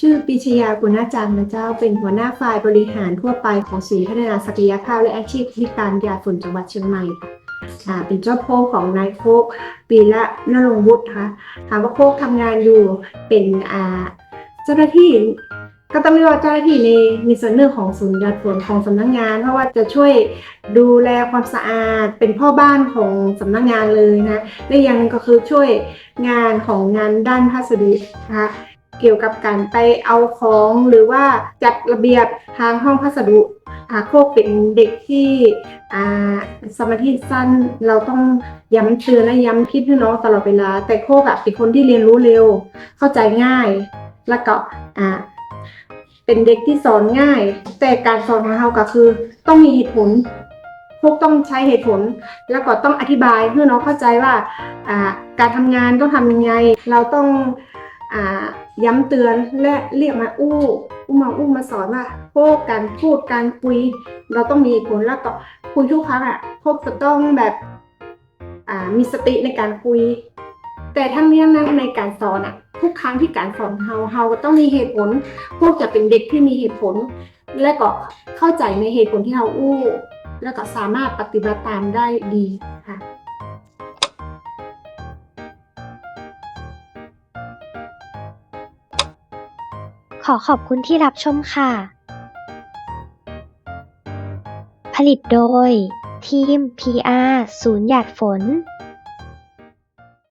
ชื่อปิชยากุณาจันทร์นะเจ้าเป็นหัวหน้าฝ่ายบริหารทั่วไปของศูนย์พัฒนาศักยภาพและอาชีพพิการยาฝุ่นจังหวัดเชียงใหม่ค่ะเป็นเจ้าโคกของนายโคกปีละนรงวุฒิค่ะถามว่าโคกทำงานอยู่เป็นอ่าเจ้าหน้าที่ก็ต้องเรียกว่าเจ้าหน้าที่ในในส่วนเรื่องของศูนย์ยาฝนของสำนักงาน เพราะว่าจะช่วยดูแลความสะอาดเป็นพ่อบ้านของสำนักงานเลยนะและย่างหนึงก็คือช่วยงานของงานด้านพัสดุนะคะ เกี่ยวกับการไปเอาของหรือว่าจัดระเบียบทางห้องพัสดุโคกเป็นเด็กที่สมาธิสั้นเราต้องย้ำเตือนและย้ำคิดให้น้องตลอดเวลา แต่โคกเป็นคนที่เรียนรู้เร็ว เข้าใจง่าย แล้วก็เป็นเด็กที่สอนง่าย แต่การสอนของเราก็คือ ต้องมีเหตุผลพวกต้องใช้เหตุผล แล้วก็ต้องอธิบายเพื่อน้องเข้าใจว่าการทำงานต้องทำยังไง เราต้อง ย้ำเตือนและเรียกมาอู้อู้มาอู้มาสอนว่าพวกการพูดการคุย เราต้องมีเหตุผลแล้วก็คุยทุกครั้งอะพวกจะต้องแบบมีสติในการคุย แต่ทั้งนี้ทั้งนั้นในการสอนอะทุกครั้งที่การสอนเฮาเฮาก็ต้องมีเหตุผล พวกจะเป็นเด็กที่มีเหตุผล และก็เข้าใจในเหตุผลที่เราอู้ แล้วก็สามารถปฏิบัติตามได้ดีค่ะ ขอขอบคุณที่รับชมค่ะ ผลิตโดย ทีม PR ศูนย์หยาดฝน